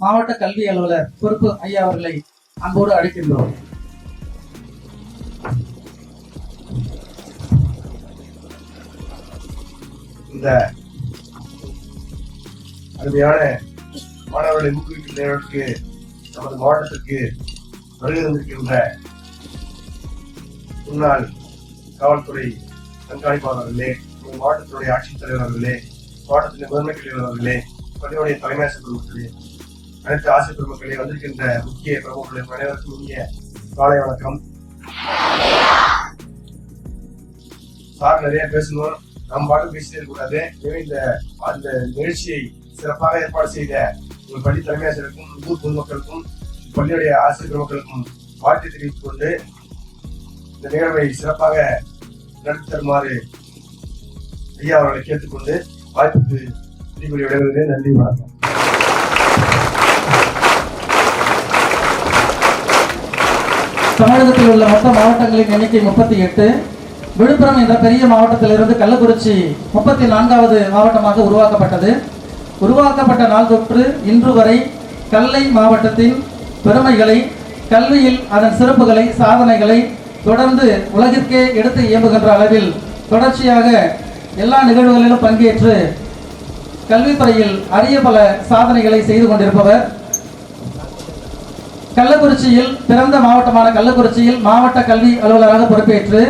மாவட்ட கல்வி அலுவலர் பொறுப்பு ஐயா அவர்களை அன்போடு அழைக்கின்றோம். இந்த அருமையான மாணவர்களை ஊக்குவிக்கின்றவர்களுக்கு நமது மாவட்டத்திற்கு வருகை தந்திருக்கின்ற முன்னாள் காவல்துறை கண்காணிப்பாளர்களே அவர்களே நமது மாவட்டத்தினுடைய அவர்களே மாவட்டத்தின் முதன்மை கல்வியாளர்களே பள்ளியுடைய தலைமை ஆசிரியர்களே அனைத்து ஆசிரியர் பெருமக்களே வந்திருக்கின்ற முக்கிய பிரமுகர்களே அனைவருக்கும் இனிய காலை வணக்கம். சார் நிறைய பேசணும் நம்ம பாட்டு பேசிட்டே இருக்கக்கூடாது. எனவே இந்த அந்த நிகழ்ச்சியை சிறப்பாக ஏற்பாடு செய்த உங்கள் பள்ளி தலைமை ஆசிரியருக்கும் ஊர் பொதுமக்களுக்கும் பள்ளியுடைய ஆசிரியர் பெருமக்களுக்கும் வாழ்த்து தெரிவித்துக் கொண்டு இந்த நிகழ்வை சிறப்பாக நடத்தி தருமாறு ஐயா அவர்களை கேட்டுக்கொண்டு வாய்ப்புக்கு விடைபெறுகிறேன். நன்றி வணக்கம். தமிழகத்தில் உள்ள மொத்த மாவட்டங்களின் எண்ணிக்கை முப்பத்தி எட்டு. விழுப்புரம் என்ற பெரிய மாவட்டத்திலிருந்து கள்ளக்குறிச்சி முப்பத்தி நான்காவது மாவட்டமாக உருவாக்கப்பட்டது. உருவாக்கப்பட்ட நாள் தொற்று இன்று வரை கல்லை மாவட்டத்தின் பெருமைகளை கல்வியில் அதன் சிறப்புகளை சாதனைகளை தொடர்ந்து உலகிற்கே எடுத்து இயம்புகின்ற அளவில் தொடர்ச்சியாக எல்லா நிகழ்வுகளிலும் பங்கேற்று கல்வித்துறையில் அரிய பல சாதனைகளை செய்து கொண்டிருப்பவர் கள்ளக்குறிச்சியில் பிறந்த மாவட்டமான கள்ளக்குறிச்சியில் மாவட்ட கல்வி அலுவலராக பொறுப்பேற்று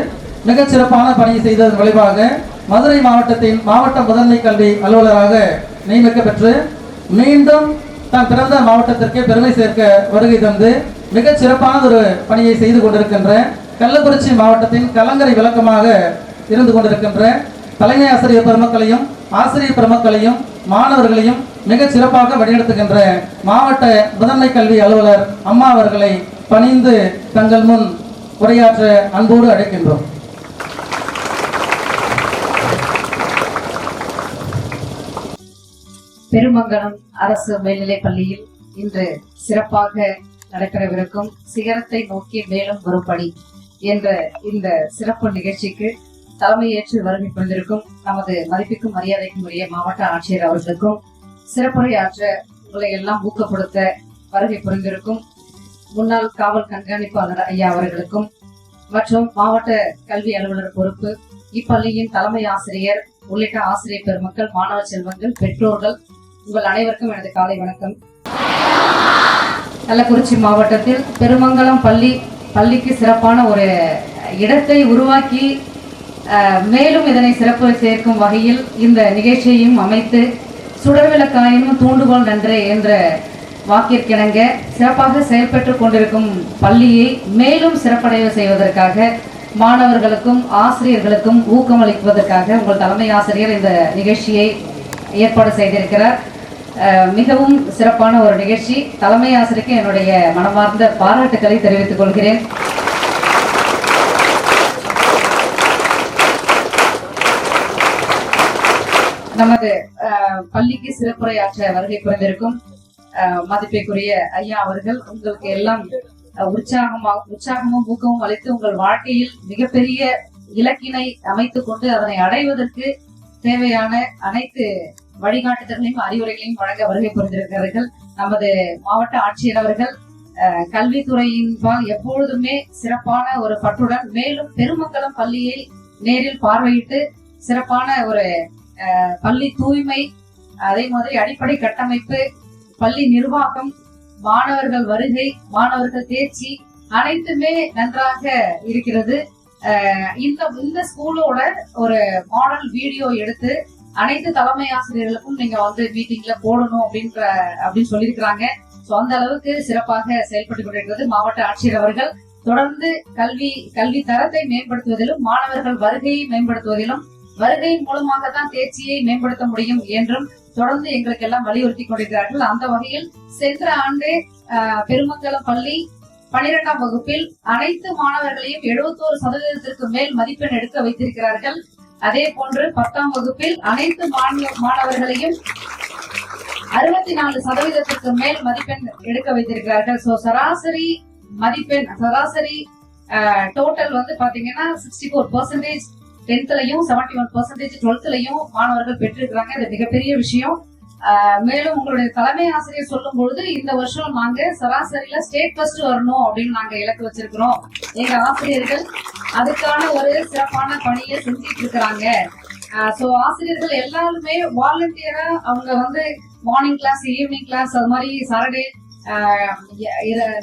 மிகச் சிறப்பான பணியை செய்ததன் விளைவாக மதுரை மாவட்டத்தின் மாவட்ட முதன்மை கல்வி அலுவலராக நியமிக்க பெற்று மீண்டும் தான் பிறந்த மாவட்டத்திற்கு பெருமை சேர்க்க வருகை தந்து மிகச் சிறப்பான ஒரு பணியை செய்து கொண்டிருக்கின்ற கள்ளக்குறிச்சி மாவட்டத்தின் கலங்கரை விளக்கமாக இருந்து கொண்டிருக்கின்ற தலைமை ஆசிரியர் பெருமக்களையும் ஆசிரியர் பெருமக்களையும் மாணவர்களையும் மிக சிறப்பாக வழிநடத்துகின்ற மாவட்ட முதன்மை கல்வி அலுவலர் அம்மா அவர்களை பணிந்து தங்கள் முன் உரையாற்ற அன்போடு அழைக்கின்றோம். பெருமங்கலம் அரசு மேல்நிலைப் பள்ளியில் இன்று சிறப்பாக நடைபெறவிருக்கும் சிகரத்தை நோக்கி மேலும் ஒரு பணி என்ற இந்த சிறப்பு நிகழ்ச்சிக்கு தலைமையேற்று வருகை புரிந்திருக்கும் நமது மதிப்பிற்கும் மரியாதைக்கும் உரிய மாவட்ட ஆட்சியர் அவர்களுக்கும் சிறப்புரையாற்ற உங்களை எல்லாம் ஊக்கப்படுத்த வருகை புரிந்திருக்கும் முன்னாள் காவல் கண்காணிப்பாளர் ஐயா அவர்களுக்கும் மற்றும் மாவட்ட கல்வி அலுவலர் பொறுப்பு இப்பள்ளியின் தலைமை ஆசிரியர் உள்ளிட்ட ஆசிரியர் பெருமக்கள் மாணவ செல்வங்கள் பெற்றோர்கள் உங்கள் அனைவருக்கும் எனது காலை வணக்கம். கள்ளக்குறிச்சி மாவட்டத்தில் பெருமங்கலம் பள்ளி பள்ளிக்கு சிறப்பான ஒரு இடத்தை உருவாக்கி அஹ், மேலும் இதனை சிறப்பு சேர்க்கும் வகையில் இந்த நிகழ்ச்சியையும் அமைத்து சுடர்விளக்காயினும் தூண்டுகோல் நன்றே என்ற வாக்கிற்கிணங்க சிறப்பாக செயல்பட்டு கொண்டிருக்கும் பள்ளியை மேலும் சிறப்படைய செய்வதற்காக மாணவர்களுக்கும் ஆசிரியர்களுக்கும் ஊக்கமளிப்பதற்காக உங்கள் தலைமை ஆசிரியர் இந்த நிகழ்ச்சியை ஏற்பாடு செய்திருக்கிறார். மிகவும் சிறப்பான ஒரு நிகழ்ச்சி. தலைமை ஆசிரியருக்கு என்னுடைய மனமார்ந்த பாராட்டுக்களை தெரிவித்துக் கொள்கிறேன். நமது பள்ளிக்கு சிறப்புரையாற்ற வருகை புரிந்திருக்கும் மதிப்பைக்குரிய ஐயா அவர்கள் உங்களுக்கு எல்லாம் உற்சாகமாக உற்சாகமா உற்சாகமும் ஊக்கமும் அளித்து உங்கள் வாழ்க்கையில் மிகப்பெரிய இலக்கினை அமைத்துக் கொண்டு அதனை அடைவதற்கு தேவையான அனைத்து வழிகாட்டுதல்களையும் அறிவுரைகளையும் வழங்க வருகை புரிந்திருக்கிறார்கள். நமது மாவட்ட ஆட்சியர் அவர்கள் கல்வித்துறையின் கல்வித்துறையின்பால் எப்பொழுதுமே சிறப்பான ஒரு பற்றுடன் மேலும் பெருமக்களும் பள்ளியை நேரில் பார்வையிட்டு சிறப்பான ஒரு பள்ளி தூய்மை அதே மாதிரி அடிப்படை கட்டமைப்பு பள்ளி நிர்வாகம் மாணவர்கள் வருகை மாணவர்கள் தேர்ச்சி அனைத்துமே நன்றாக இருக்கிறது. இந்த இந்த ஸ்கூலோட ஒரு மாடல் வீடியோ எடுத்து அனைத்து தலைமை ஆசிரியர்களுக்கும் நீங்க வந்து மீட்டிங்ல போடணும் அப்படின்ற அப்படின்னு சொல்லியிருக்கிறாங்க. சோ அந்த அளவுக்கு சிறப்பாக செயல்பட்டு கொண்டிருக்கிறது மாவட்ட ஆட்சியர் அவர்கள். தொடர்ந்து கல்வி கல்வி தரத்தை மேம்படுத்துவதிலும் மாணவர்கள் வருகையை மேம்படுத்துவதிலும் வருகையின் மூலமாக தான் தேர்ச்சியை மேம்படுத்த முடியும் என்றும் தொடர்ந்து எங்களுக்கு எல்லாம் வலியுறுத்தி கொண்டிருக்கிறார்கள். அந்த வகையில் சென்ற ஆண்டு பெருமங்கலம் பள்ளி பனிரெண்டாம் வகுப்பில் அனைத்து மாணவர்களையும் எழுபத்தோரு சதவீதத்திற்கு மேல் மதிப்பெண் எடுக்க வைத்திருக்கிறார்கள். அதே போன்று பத்தாம் வகுப்பில் அனைத்து மாணவர்களையும் அறுபத்தி நாலு சதவீதத்திற்கு மேல் மதிப்பெண் எடுக்க வைத்திருக்கிறார்கள். சோ சராசரி மதிப்பெண் சராசரி டோட்டல் வந்து பாத்தீங்கன்னா சிக்ஸ்டி ஃபோர் பர்சன்டேஜ் டென்த்லயும் செவன்டி ஒன் பர்சன்டேஜ் டுவெல்த்லயும் மாணவர்கள் பெற்றிருக்கிறாங்க. இது மிகப்பெரிய விஷயம். மேலும் உங்களுடைய தலைமை ஆசிரியர் சொல்லும் பொழுது இந்த வருஷம் நாங்க சராசரியில ஸ்டேட் ஃபர்ஸ்ட் வரணும் அப்படின்னு நாங்க இலக்கு வச்சிருக்கிறோம். எங்க ஆசிரியர்கள் அதுக்கான ஒரு சிறப்பான பணியை செஞ்சிட்டு இருக்கிறாங்க. சோ ஆசிரியர்கள் எல்லாருமே வாலண்டியரா அவங்க வந்து மார்னிங் கிளாஸ் ஈவினிங் கிளாஸ் அது மாதிரி சாட்டர்டே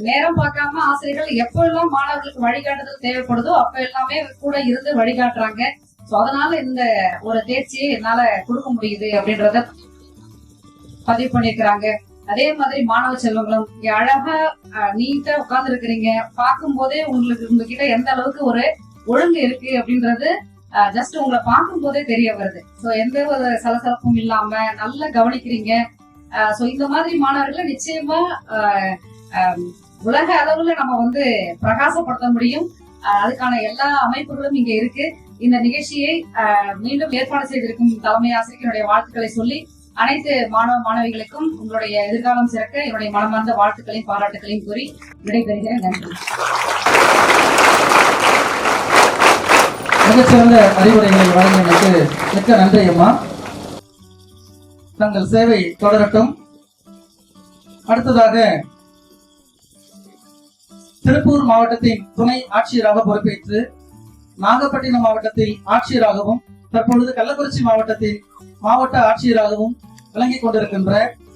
நேரம் பார்க்காம ஆசிரியர்கள் எப்பெல்லாம் மாணவர்களுக்கு வழிகாட்டுதல் தேவைப்படுதோ அப்ப எல்லாமே கூட இருந்து வழிகாட்டுறாங்க. சோ அதனால இந்த ஒரு தேர்ச்சியை என்னால கொடுக்க முடியுது அப்படின்றத பதிவு பண்ணிருக்கிறாங்க அதே மாதிரி மாணவ செல்வங்களும் அழகா நீட்டா உட்கார்ந்து இருக்கிறீங்க பார்க்கும் போதே உங்களுக்கு உங்ககிட்ட எந்த அளவுக்கு ஒரு ஒழுங்கு இருக்கு அப்படின்றது ஜஸ்ட் உங்களை பார்க்கும் போதே தெரிய வருது. சோ எந்த ஒரு சலசலப்பும் இல்லாம நல்லா கவனிக்கிறீங்க. சோ இந்த மாதிரி மாணவர்களை நிச்சயமா ஆஹ், உலக அளவுல நம்ம வந்து பிரகாசப்படுத்த முடியும். அதுக்கான எல்லா அமைப்புகளும் இங்க இருக்கு. இந்த நிகழ்ச்சியை மீண்டும் ஏற்பாடு செய்திருக்கும் தலைமை ஆசிரியருடைய வாழ்த்துக்களை சொல்லி அனைத்து மாணவ மாணவிகளுக்கும் உங்களுடைய எதிர்காலம் சிறக்க என்னுடைய மனமார்ந்த வாழ்த்துக்களையும் பாராட்டுகளையும் கூறி விடைபெறுகிறேன். நன்றி. மிகச்சிறந்த அறிவுரைகளை வழங்கியமைக்கு மிக்க நன்றி அம்மா தங்கள் சேவை தொடரட்டும். அடுத்ததாக திருப்பூர் மாவட்டத்தின் துணை ஆட்சியராக பொறுப்பேற்று நாகப்பட்டினம் மாவட்டத்தில் ஆட்சியராகவும் தற்பொழுது கள்ளக்குறிச்சி மாவட்டத்தில் மாவட்ட ஆட்சியராகவும் விளங்கிக் கொண்டிருக்கின்ற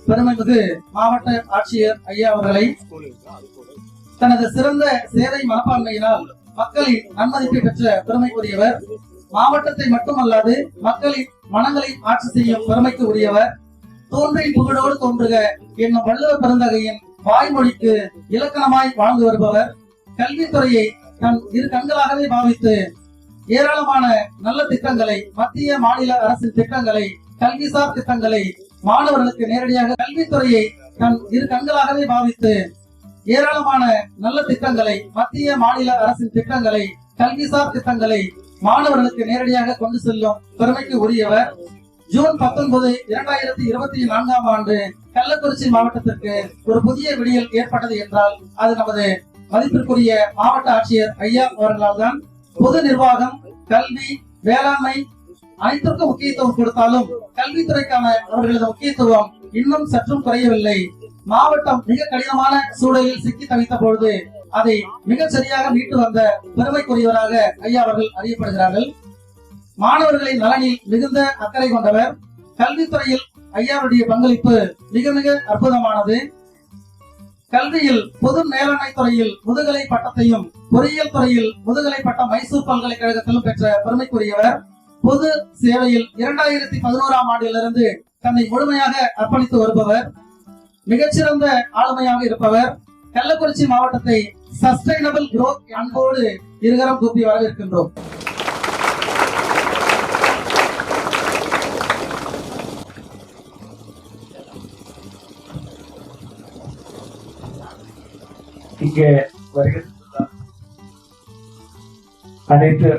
பெருமைமிகு மாவட்ட ஆட்சியர் ஐயா அவர்களை தனது சிறந்த சேவை மனப்பான்மையினால் மக்களின் நன்மதிப்பை பெற்ற பெருமைக்குரியவர் மாவட்டத்தை மட்டுமல்லாது மக்களின் மனங்களை ஆட்சி செய்யும் பெருமைக்கு உரியவர். தோன்றி புகழோடு தோன்றுக. என்னும் வள்ளுவ பெருந்தகையின் வாய்மொழிக்கு இலக்கணமாய் வாழ்ந்து வருபவர். கல்வித்துறையை தன் இரு கண்களாகவே பாவித்து ஏராளமான நல்ல திட்டங்களை மத்திய மாநில அரசின் திட்டங்களை கல்விசார் திட்டங்களை மாணவர்களுக்கு நேரடியாக கல்வித்துறையை தன் இரு கண்களாகவே பாவித்து ஏராளமான நல்ல திட்டங்களை மத்திய மாநில அரசின் திட்டங்களை கல்விசார் திட்டங்களை மாணவர்களுக்கு நேரடியாக கொண்டு செல்லும் பெருமைக்கு உரியவர் ஜூன் பத்தொன்பது இரண்டாயிரத்தி இருபத்தி நான்காம் ஆண்டு கள்ளக்குறிச்சி மாவட்டத்திற்கு ஒரு புதிய விடியல் ஏற்பட்டது என்றால் அது நமது மதிப்பிற்குரிய மாவட்ட ஆட்சியர் ஐயா அவர்களால் தான் பொது நிர்வாகம் கல்வி வேளாண்மை அனைத்திற்கும் முக்கியத்துவம் கொடுத்தாலும் கல்வித்துறைக்கான அவர்களது முக்கியத்துவம் இன்னும் சற்றும் குறையவில்லை. மாவட்டம் மிக கடினமான சூழலில் சிக்கி தவித்த பொழுது அதை மிக சரியாக மீட்டு வந்த பெருமைக்குரியவராக ஐயா அவர்கள் அறியப்படுகிறார்கள். மாணவர்களின் நலனில் மிகுந்த அக்கறை கொண்டவர். கல்வித்துறையில் ஐயாவுடைய பங்களிப்பு மிக மிக அற்புதமானது. கல்வியில் பொது மேலாண்மை துறையில் முதுகலை பட்டத்தையும் பொறியியல் துறையில் முதுகலை பட்டம் மைசூர் பல்கலைக்கழகத்திலும் பெற்ற பெருமைக்குரியவர். பொது சேவையில் இரண்டாயிரத்தி பதினோராம் ஆண்டிலிருந்து தன்னை முழுமையாக அர்ப்பணித்து வருபவர். மிகச்சிறந்த ஆளுமையாக இருப்பவர். கள்ளக்குறிச்சி மாவட்டத்தை சஸ்டைனபிள் குரோத் அன்போடு இருகரம் கூப்பி வரவேற்கின்றோம். இங்கே வருகின்ற அனைத்து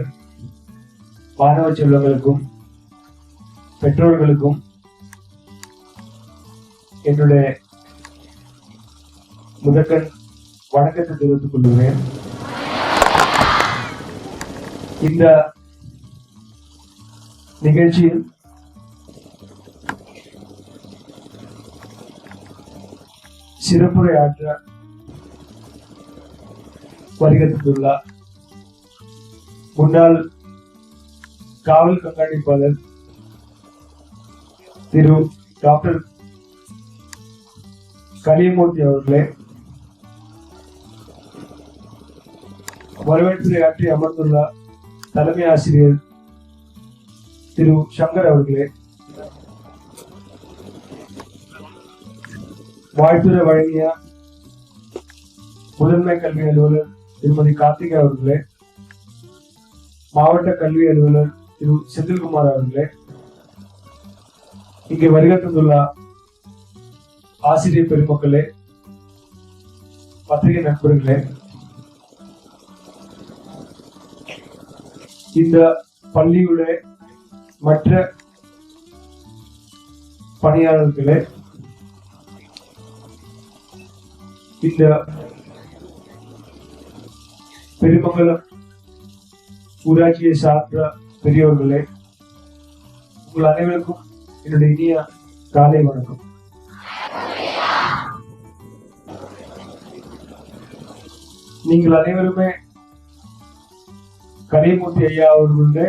மாணவ செல்வங்களுக்கும் பெற்றோர்களுக்கும் என்னுடைய முதற்கண் வணக்கத்தை தெரிவித்துக் கொள்கிறேன். இந்த நிகழ்ச்சியில் சிறப்புரை ஆற்ற முன்னாள் காவல் கண்காணிப்பாளர் திரு டாக்டர் கலியமூர்த்தி அவர்களே. வரவேற்புரை ஆற்றி அமர்ந்துள்ள தலைமை ஆசிரியர் திரு சங்கர் அவர்களே வாழ்த்துரை வழங்கிய முதன்மை கல்வி அலுவலர் திருமதி கார்த்திகா அவர்களே மாவட்ட கல்வி அலுவலர் திரு செந்தில்குமார் அவர்களே இங்கே வருகை தந்துள்ள ஆசிரியர் பெருமக்களே பத்திரிகை நண்பர்களே இந்த பள்ளியுடைய மற்ற பணியாளர்களே இந்த பெருமங்கலம் ஊராட்சியை சார்ந்த பெரியவர்களே உங்கள் அனைவருக்கும் என்னுடைய இனிய காலை வணக்கம். நீங்கள் அனைவருமே கரியமூர்த்தி ஐயா அவர்களுடைய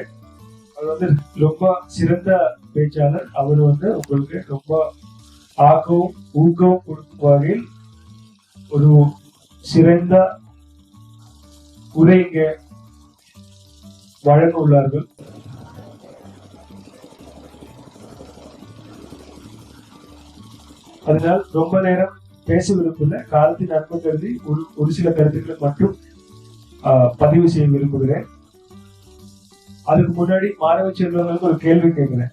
அவர் வந்து ரொம்ப சிறந்த பேச்சாளர். அவர் வந்து உங்களுக்கு ரொம்ப ஆக்கவும் ஊக்கவும் கொடுக்கும் வகையில் ஒரு சிறந்த உரை இங்கே வழங்க உள்ளார்கள் அதனால் ரொம்ப நேரம் பேச விரும்பல காலத்தின் நன்மை கருதி ஒரு ஒரு சில கருத்துக்களை மட்டும் ஆஹ், பதிவு செய்ய விரும்புகிறேன். அதுக்கு முன்னாடி மாணவ செல்வங்களுக்கு ஒரு கேள்வி கேட்கிறேன்.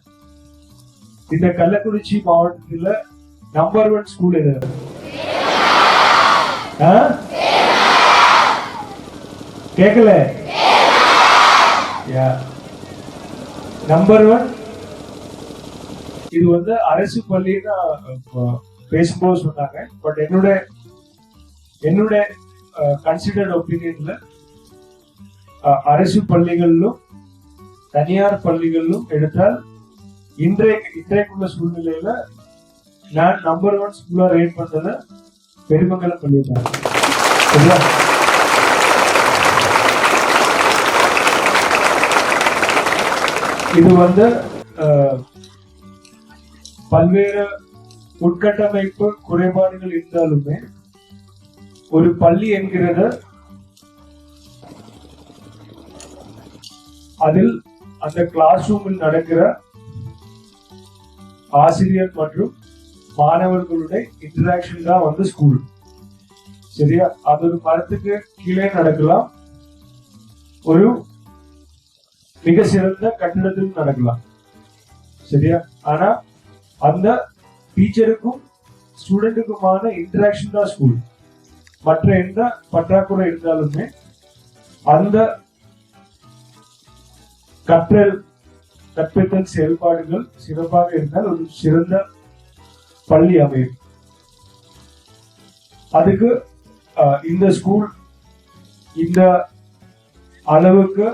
இந்த கள்ளக்குறிச்சி மாவட்டத்துல நம்பர் ஒன் ஸ்கூல் எது? கேட்கல? நம்பர் ஒன் இது வந்து அரசு பள்ளின்னு அஹ், பேசும்போது சொன்னாங்க. பட் என்னோட என்னோட கன்சிடர்ட் ஒப்பீனியன்ல அரசு பள்ளிகளிலும் தனியார் பள்ளிகளிலும் எடுத்தால் இன்றைய இன்றைக்குள்ள சூழ்நிலையில நான் நம்பர் ஒன் ஸ்கூலா ரேட் பண்றத பெருமங்கலம் பள்ளி தான் இது வந்து பல்வேறு உட்கட்டமைப்பு குறைபாடுகள் இருந்தாலுமே ஒரு பள்ளி என்கிறது அதில் அந்த கிளாஸ் ரூமில் நடக்கிற ஆசிரியர் மற்றும் மாணவர்களுடைய இன்டராக்ஷன் தான் வந்து ஸ்கூல் சரியா? அது ஒரு மரத்துக்கு கீழே நடக்கலாம். ஒரு மிக சிறந்த கட்டிடத்தில் நடக்கலாம். சரியா? ஆனா அந்த டீச்சருக்கும் ஸ்டூடெண்ட்டுக்குமான இன்டராக்ஷன் தான் ஸ்கூல் மற்ற எந்த பற்றாக்குறை இருந்தாலுமே அந்த கற்றல் கற்பித்தல் செயல்பாடுகள் சிறப்பாக இருந்தால் ஒரு சிறந்த பள்ளி அமையும். அதுக்கு இந்த ஸ்கூல் இந்த அளவுக்கு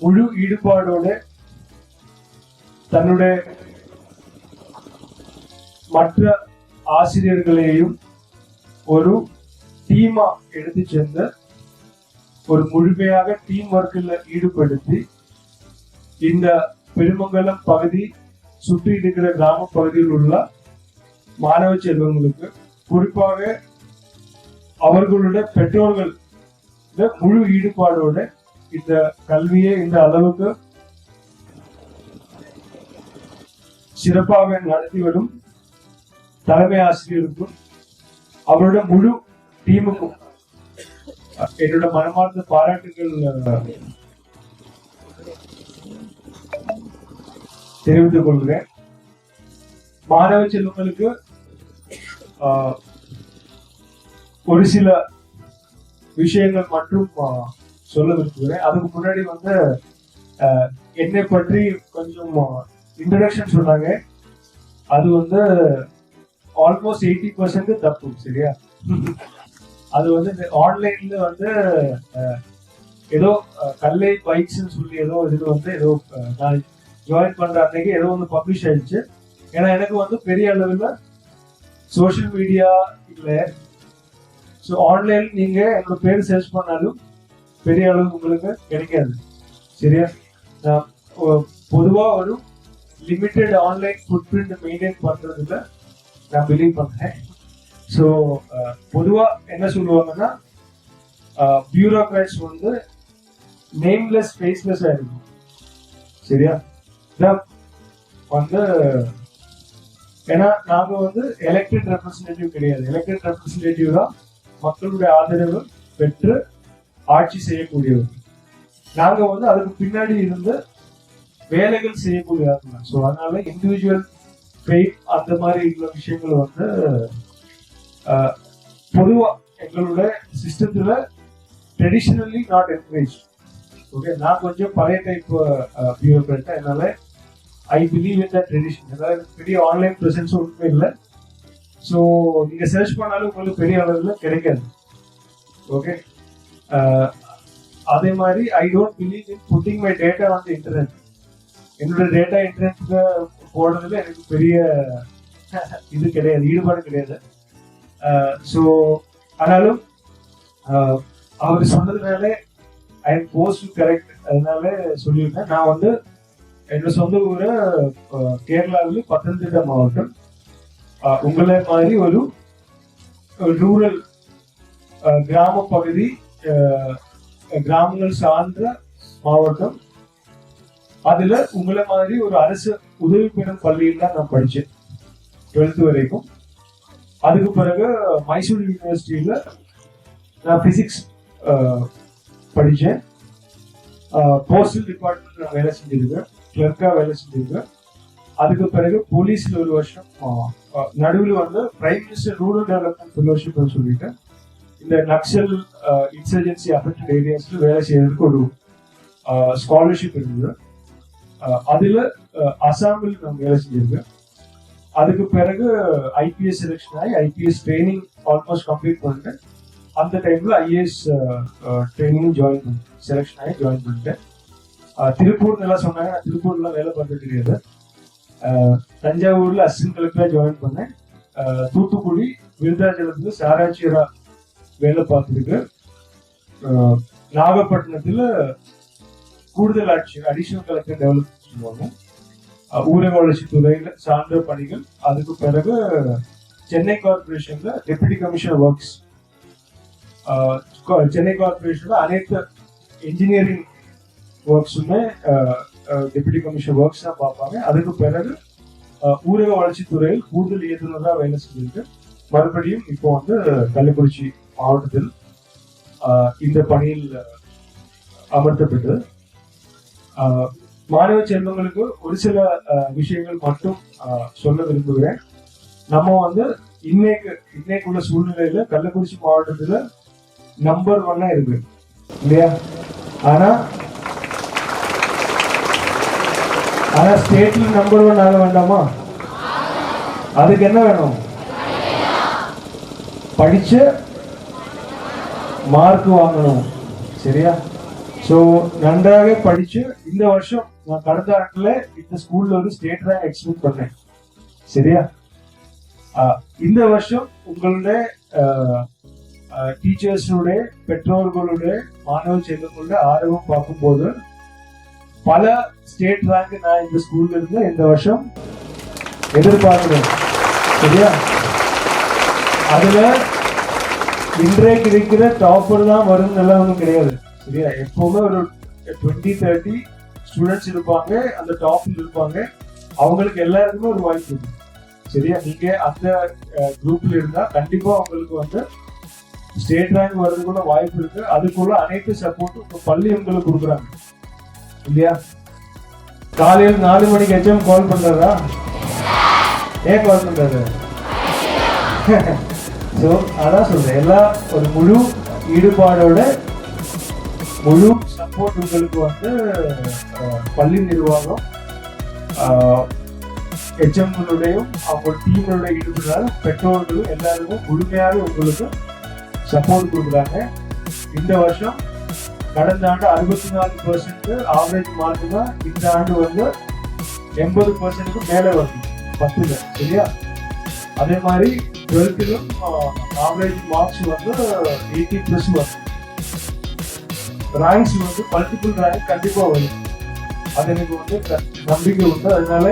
முழு ஈடுபாடோட தன்னுடைய மற்ற ஆசிரியர்களையும் ஒரு டீமா எடுத்து சென்று ஒரு முழுமையாக டீம் ஒர்க்கில் ஈடுபடுத்தி இந்த பெருமங்கலம் பகுதி சுற்றி இருக்கிற கிராம பகுதியில் உள்ள மாணவ செல்வங்களுக்கு குறிப்பாக அவர்களுடைய பெற்றோர்கள் முழு ஈடுபாடோட இந்த கல்வியை இந்த அளவுக்கு சிறப்பாக நடத்தி வரும் தலைமை ஆசிரியருக்கும் அவரோட முழு டீமுக்கும் என்னோட மனமார்ந்த பாராட்டுகள் தெரிவித்துக் கொள்கிறேன். மாணவ செல்வங்களுக்கு ஒரு சில விஷயங்கள் மட்டும் சொல்ல விரும்புகிறேன். அதுக்கு முன்னாடி வந்து ஆஹ், என்னை பற்றி கொஞ்சம் இன்ட்ரடக்ஷன் சொன்னாங்க. அது வந்து ஆல்மோஸ்ட் எயிட்டி பர்சன்ட் தப்பு சரியா? அது வந்து ஆன்லைன்ல வந்து ஏதோ கல்லை பைக்ஸ்னு சொல்லி ஏதோ இது வந்து ஏதோ நான் ஜாயின் பண்ற அன்னைக்கு ஏதோ ஒன்று பப்ளிஷ் ஆயிடுச்சு. ஏன்னா எனக்கு வந்து பெரிய அளவில் சோஷியல் மீடியா இல்லை. ஸோ ஆன்லைன் நீங்க என்னோட பேர் சர்ச் பண்ணாலும் பெரிய அளவு உங்களுக்கு கிடைக்காது. சரியா? நான் பொதுவாக ஒரு limited online food print maintain பண்றதுல நான் பிலீவ் பண்ணேன் ஸோ uh, பொதுவாக என்ன சொல்லுவாங்கன்னா uh, பியூரோக்ராட்ஸ் வந்து நேம்லெஸ் ஃபேஸ்லெஸ் இருக்கும் சரியா? வந்து ஏன்னா நாங்க வந்து எலெக்டட் ரெப்ரஸன்டேட்டிவ் கிடையாது. எலெக்டட் ரெப்ரஸன்டேட்டிவ் தான் மக்களுடைய ஆதரவு பெற்று ஆட்சி செய்யக்கூடியவர். நாங்க வந்து அதுக்கு பின்னாடி இருந்து வேலைகள் செய்யக்கூடியவர்கள் ஸோ அதனால இண்டிவிஜுவல் ஃபெய்த் அந்த மாதிரி உள்ள விஷயங்கள் வந்து பொதுவாக எங்களோட சிஸ்டத்தில் ட்ரெடிஷ்னலி நாட் என்கரேஜ் ஓகே நான் கொஞ்சம் பழைய டைப் பியூரோக்ராட் என்னால் I believe in the tradition அதாவது பெரிய ஆன்லைன் ப்ரெசன்ஸ் ஒன்றுமே இல்லை. ஸோ நீங்கள் சர்ச் பண்ணாலும் உங்களுக்கு பெரிய அளவில் கிடைக்காது. ஓகே அதே மாதிரி I don't believe in putting my data on the internet என்னோட டேட்டா இன்டர்நெட்டில் போடுறதுல எனக்கு பெரிய இது கிடையாது ஈடுபாடு கிடையாது. Uh, ஸோ ஆனாலும் uh, அவர் சொன்னதுனாலே ஐ எம் போஸ்ட் கரெக்ட் அதனால சொல்லியிருந்தேன். நான் வந்து என்னோட சொந்த ஊரை uh, கேரளாவில் பத்தனந்திட்டா மாவட்டம். உங்களை மாதிரி ஒரு ரூரல் கிராம பகுதி கிராமங்கள் சார்ந்த மாவட்டம். அதில் உங்களை மாதிரி ஒரு அரசு உதவி பெறும் பள்ளியில் தான் நான் படித்தேன். டுவெல்த் வரைக்கும். அதுக்கு பிறகு மைசூர் யூனிவர்சிட்டியில் நான் ஃபிசிக்ஸ் படித்தேன் போஸ்டல் டிபார்ட்மெண்ட் நான் வேலை செஞ்சிருக்கேன். கிளர்க்காக வேலை செஞ்சிருக்கேன். அதுக்கு பிறகு போலீஸில் ஒரு வருஷம் நடுவில் வந்து பிரைம் மினிஸ்டர் ரூரல் டெவலப்மெண்ட் ஃபெலோஷிப்னு சொல்லிட்டு இந்த நக்சல் இன்சர்ஜென்சி அஃபெக்டட் ஏரியாஸில் வேலை செய்யறதுக்கு ஒரு ஸ்காலர்ஷிப் இருந்தது. அதில் அசாமில் நான் வேலை செஞ்சிருக்கேன். அதுக்கு பிறகு ஐபிஎஸ் செலெக்ஷன் ஆகி ஐபிஎஸ் ட்ரைனிங் ஆல்மோஸ்ட் கம்ப்ளீட் பண்ணிட்டேன் அந்த டைம்ல ஐஏஎஸ் ட்ரைனிங் ஜாயின் பண்ணேன் செலெக்ஷன் ஆகி ஜாயின் பண்ணிட்டேன் திருப்பூர்னு எல்லாம் சொன்னாங்க நான் திருப்பூர்ல வேலை பார்த்தது கிடையாது. தஞ்சாவூர்ல அசிஸ்டன்ட் கலெக்டரா ஜாயின் பண்ணேன். தூத்துக்குடி விருதாச்சலத்துல சாராட்சியரா வேலை பார்த்துருக்கு. நாகப்பட்டினத்துல கூடுதல் ஆட்சி அடிஷனல் கலெக்டர் டெவலப் பண்ணுவாங்க ஊரக வளர்ச்சி துறையில சார்ந்த பணிகள். அதுக்கு பிறகு சென்னை கார்பரேஷன்ல டெபுட்டி கமிஷனர் ஒர்க்ஸ். சென்னை கார்பரேஷன்ல அனைத்து இன்ஜினியரிங் ஒர்க்ஸுமே டெபுட்டி கமிஷனர் ஒர்க்ஸ் தான் பார்ப்பாங்க. அதுக்கு பிறகு ஊரக வளர்ச்சி துறையில் கூடுதல் இயக்குநராக வேலை செஞ்சிருக்கு மறுபடியும் இப்போ வந்து கள்ளக்குறிச்சி மாவட்டத்தில் இந்த பணியில் அமர்த்தப்பட்டு மாணவ செல்வங்களுக்கு ஒரு சில விஷயங்கள் மட்டும் அஹ், சொல்ல விரும்புகிறேன். நம்ம வந்து இன்னைக்கு இன்னைக்கு உள்ள சூழ்நிலையில கள்ளக்குறிச்சி மாவட்டத்துல நம்பர் ஒன்னா இருக்கு. இல்லையா? ஆனா ஆனா ஸ்டேட்ல நம்பர் ஒன் ஆக வேண்டாமா? அதுக்கு என்ன வேணும்? படிச்சு மார்க் வாங்கணும். சரியா? ஸோ நன்றாக படிச்சு இந்த வருஷம் நான் கடந்த ஆண்டுல இந்த ஸ்கூல்ல ஒரு ஸ்டேட் ரேங்க் எக்ஸ்பெக்ட் பண்ணேன். சரியா? இந்த வருஷம் உங்களுடைய டீச்சர்ஸுடைய பெற்றோர்களுடைய மாணவ செல்வங்களுடைய ஆர்வம் பார்க்கும்போது பல ஸ்டேட் ரேங்க் நான் இந்த ஸ்கூல்ல இருந்து இந்த வருஷம் எதிர்பார்க்கிறேன். சரியா? அதுல இன்றைக்கு இருக்கிற டாப்பர் தான் வரும் எல்லாம் ஒன்றும் கிடையாது. சரியா? எப்பவுமே ஒரு டுவெண்ட்டி தேர்ட்டி ஸ்டூடெண்ட்ஸ் இருப்பாங்க அந்த டாப்ல இருப்பாங்க. அவங்களுக்கு எல்லாருக்குமே ஒரு வாய்ப்பு இருக்கு. சரியா? நீங்க அந்த குரூப்ல இருந்தா கண்டிப்பா அவங்களுக்கு வந்து ஸ்டேட் ரேங்க் வர்றதுக்குள்ள வாய்ப்பு இருக்கு. அதுக்குள்ள அனைத்து சப்போர்ட் உங்க பள்ளி உங்களுக்கு கொடுக்குறாங்க. இல்லையா? காலையில் நாலு மணிக்கு ஹெச்எம் கால் பண்றாரா? ஏன் கால் பண்றாரு? ஸோ அதான் சொல்றேன். எல்லா ஒரு முழு ஈடுபாடோட முழு சப்போர்ட் உங்களுக்கு வந்து பள்ளி நிர்வாகம் ஹெச்எம்களுடையும் அவங்க டீம்களுடைய ஈடுபடுறாங்க. பெற்றோர்களும் எல்லாருமே முழுமையாக உங்களுக்கு சப்போர்ட் கொடுக்குறாங்க. இந்த வருஷம் கடந்த ஆண்டு அறுபத்தி நாலு பர்சன்ட் ஆவரேஜ் மார்க் தான். இந்த ஆண்டு வந்து எண்பது பர்சன்ட்க்கு மேலே வருது. பத்துல சரியா? அதே மாதிரி டுவெல்த்திலும் ஆவரேஜ் மார்க்ஸ் வந்து எயிட்டி ப்ளஸ் வருது. ராயிங்ஸ் வந்து மல்டிபிள் ரேங்க் கண்டிப்பாக வரும். அது எனக்கு வந்து நம்பிக்கை உண்டு. அதனால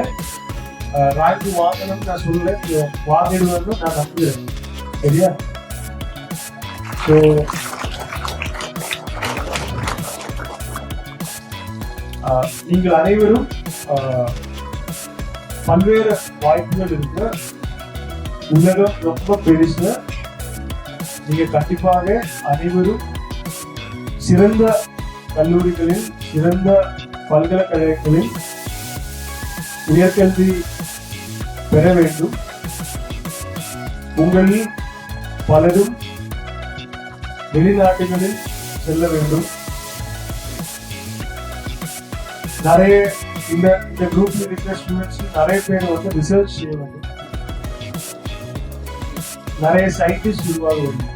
ரேங்க் வாங்கணும்னு நான் சொல்லல. நீங்க வாங்கிடுவேன்னு நான் நம்புகிறேன். சரியா? ஸோ நீங்கள் அனைவரும் பல்வேறு வாய்ப்புகள் இருக்கு. உலகம் ரொம்ப பெருசு. நீங்க கண்டிப்பாக அனைவரும் சிறந்த கல்லூரிகளில் சிறந்த பல்கலைக்கழகங்களில் உயர்கல்வி பெற வேண்டும். உங்களில் பலரும் வெளிநாட்டுகளில் செல்ல வேண்டும். நிறைய இந்த இந்த குரூப்ல இருக்கிற ஸ்டூடெண்ட்ஸ் நிறைய பேர் வந்து ரிசர்ச் செய்ய வேண்டும். நிறைய சயின்டிஸ்ட் உருவாக வேண்டும்.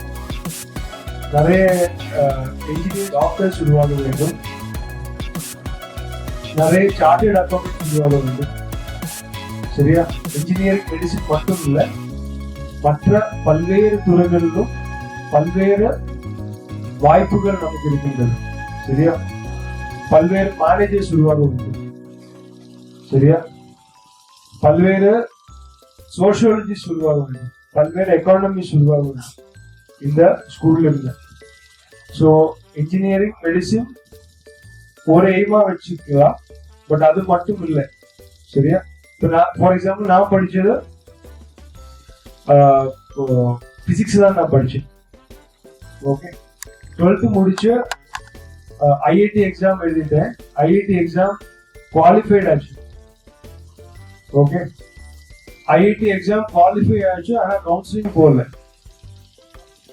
நிறைய இன்ஜினியர் டாக்டர்ஸ் உருவாக வேண்டும். நிறைய சார்ட்டர்ட் அக்கௌண்டன்ஸ் உருவாக வேண்டும். சரியா? இன்ஜினியரிங் மெடிசின் மட்டும் இல்ல மற்ற பல்வேறு துறைகளிலும் பல்வேறு வாய்ப்புகள் நமக்கு இருக்கின்றது. சரியா? பல்வேறு மேனேஜர்ஸ் உருவாக வேண்டும். சரியா? பல்வேறு சோசியாலஜிஸ்ட் உருவாக வேண்டும். பல்வேறு எக்கானமிஸ்ட் உருவாக வேண்டும். இந்த ஸ்கூல்ல இருந்து. ஸோ இன்ஜினியரிங் மெடிசின் ஒரு எய்மா வச்சுக்கலாம் பட் அது மட்டும் இல்லை சரியா இப்போ நான் ஃபார் எக்ஸாம்பிள் நான் படிச்சது பிசிக்ஸ் தான் நான் படிச்சேன் ஓகே டுவெல்த்து முடிச்சு ஐஐடி எக்ஸாம் எழுதிட்டேன் ஐஐடி எக்ஸாம் குவாலிஃபைட் ஆச்சு ஓகே ஐஐடி எக்ஸாம் குவாலிஃபை ஆச்சு ஆனால் கவுன்சிலிங் போகல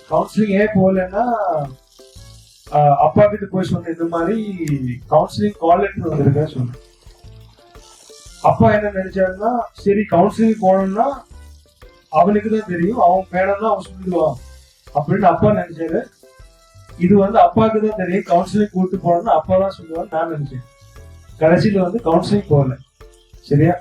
கவுன்சிலிங் ஏன் போகலன்னா ஆஹ் அப்பா கிட்ட போய் சொன்னேன் இந்த மாதிரி கவுன்சிலிங் கால் லெட்டர் வந்திருக்கேன் சொன்னேன். அப்பா என்ன நினைச்சாருன்னா சரி கவுன்சிலிங் போனோம்னா அவனுக்கு தான் தெரியும் அவன் வேணும்னா அவன் சொல்லிடுவான் அப்படின்னு அப்பா நினைச்சாரு. இது வந்து அப்பாவுக்கு தான் தெரியும் கவுன்சிலிங் கூட்டு போனோம்னா அப்பா தான் சொல்லுவான்னு நான் நினைச்சேன். கடைசியில வந்து கவுன்சிலிங் போகல. சரியா?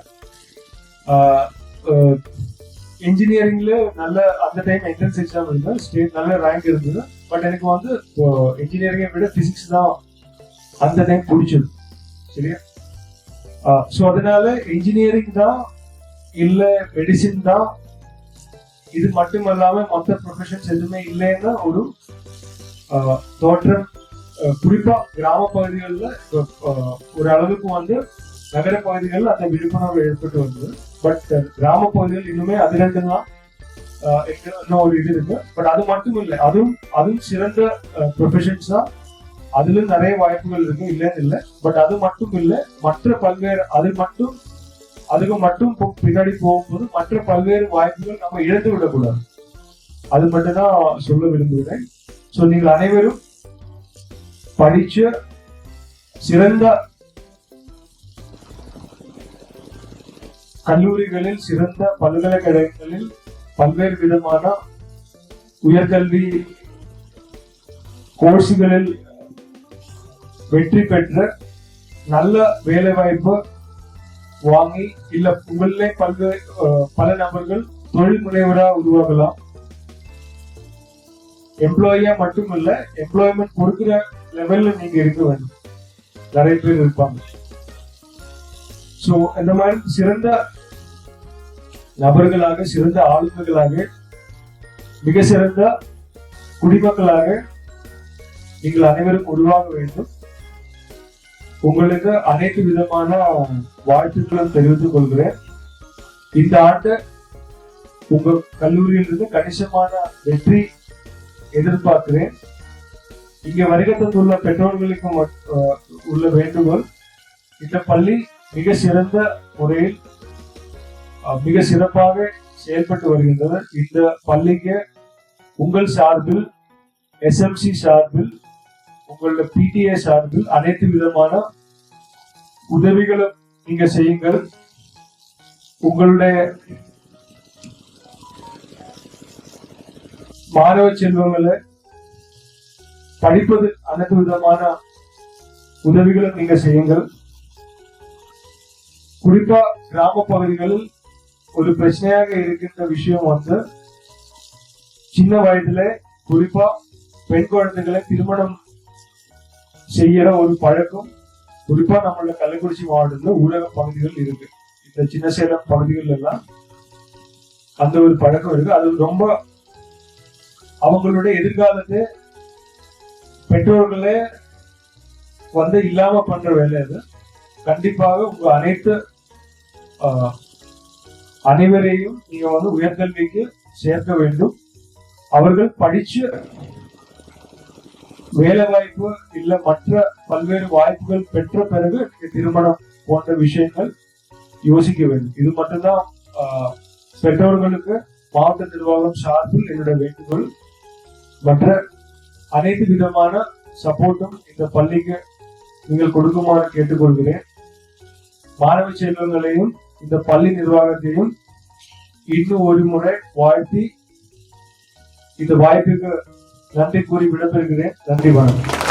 இன்ஜினியரிங்ல நல்ல அந்த டைம் என்ட்ரன்ஸ் எக்ஸாம் இருந்தது ஸ்டேட் நல்ல ரேங்க் இருந்தது. பட் எனக்கு வந்து இன்ஜினியரிங்கை விட பிசிக்ஸ் தான் அந்த டைம் பிடிச்சது. சரியா? ஸோ அதனால இன்ஜினியரிங் தான் இல்லை மெடிசின் தான். இது மட்டும் இல்லாம மற்ற ப்ரொஃபஷன்ஸ் எதுவுமே இல்லைன்னா ஒரு ஆஹ், தோற்றம் குறிப்பா கிராம பகுதிகளில் ஒரு அளவுக்கு வந்து நகர பகுதிகளில் அந்த விழிப்புணர்வு ஏற்பட்டு வந்தது. பட் கிராம பகுதிகள் இன்னுமே அது ரெண்டு தான். எத்தனை ஒரு இது இருக்கு. பட் அது மட்டும் இல்லை அதுவும் அதுவும் சிறந்த ப்ரொஃபஷன்ஸ் தான். அதுல நிறைய வாய்ப்புகள் இருக்கு. இல்லைன்னு இல்லை. பட் அது மட்டும் இல்லை மற்ற பல்வேறு அது மட்டும் அதுக்கு மட்டும் பின்னாடி போகும்போது மற்ற பல்வேறு வாய்ப்புகள் நம்ம இழந்து விடக்கூடாது. அது மட்டும் தான் சொல்ல விரும்புகிறேன். ஸோ நீங்கள் அனைவரும் படிச்ச சிறந்த கல்லூரிகளில் சிறந்த பல்கலைக்கழகங்களில் பல்வேறு விதமான உயர்கல்வி கோர்ஸுகளில் வெற்றி பெற்ற நல்ல வேலைவாய்ப்பு வாங்கி இல்ல உங்களிலே பல்வேறு பல நபர்கள் தொழில் முனைவரா உருவாகலாம். எம்ப்ளாயியா மட்டுமல்ல எம்ப்ளாய்மெண்ட் கொடுக்கிற லெவல்ல நீங்க இருக்க வேண்டும். நிறைய பேர் இருப்பாங்க. சோ இந்த மாதிரி சிறந்த நபர்களாக சிறந்த ஆளுமைகளாக மிக சிறந்த குடிமக்களாக நீங்கள் அனைவரும் உருவாக வேண்டும். உங்களுக்கு அனைத்து விதமான வாழ்த்துக்களும் தெரிவித்துக் கொள்கிறேன். இந்த ஆண்டு உங்க கல்லூரியிலிருந்து கணிசமான வெற்றி எதிர்பார்க்கிறேன். இங்க வருகை தந்துள்ள பெற்றோர்களுக்கு உள்ள வேண்டுகோள் இந்த பள்ளி மிக சிறந்த முறையில் மிக சிறப்பாக செயல்பட்டு வருகின்றது. இந்த பள்ளிக்கு உங்கள் சார்பில் எஸ்எம்சி சார்பில் உங்களோட பிடிஏ சார்பில் அனைத்து விதமான உதவிகளும் நீங்க செய்யுங்கள். உங்களுடைய மாணவ செல்வங்களை படிப்பது அனைத்து விதமான உதவிகளும் நீங்க செய்யுங்கள். குறிப்பா கிராம பகுதிகளில் ஒரு பிரச்சனையாக இருக்கின்ற விஷயம் வந்து சின்ன வயதுல குறிப்பா பெண் குழந்தைகளை திருமணம் செய்யற ஒரு பழக்கம் குறிப்பா நம்மளோட கள்ளக்குறிச்சி மாவட்டத்துல ஊரக பகுதிகள் இருக்கு. இந்த சின்ன சேலம் பகுதிகள் எல்லாம் அந்த ஒரு பழக்கம் இருக்கு. அது ரொம்ப அவங்களுடைய எதிர்காலத்தை பெற்றோர்களே வந்து இல்லாம பண்ற வேலை அது. கண்டிப்பாக உங்க அனைத்து ஆஹ், அனைவரையும் நீங்க வந்து உயர்கல்விக்கு சேர்க்க வேண்டும். அவர்கள் படிச்சு வேலை வாய்ப்பு இல்ல மற்ற பல்வேறு வாய்ப்புகள் பெற்ற பிறகு திருமணம் போன்ற விஷயங்கள் யோசிக்க வேண்டும். இது மட்டும்தான் ஆஹ், பெற்றோர்களுக்கு மாவட்ட நிர்வாகம் சார்பில் என்னுடைய வேண்டுகோள். மற்ற அனைத்து விதமான சப்போர்ட்டும் இந்த பள்ளிக்கு நீங்கள் கொடுக்குமாறு கேட்டுக்கொள்கிறேன். மாணவ செல்வங்களையும் இந்த பள்ளி நிர்வாகத்தையும் இன்னும் ஒரு முறை வாழ்த்தி இந்த வாய்ப்புக்கு நன்றி கூறி விடைபெறுகிறேன். நன்றி வணக்கம்.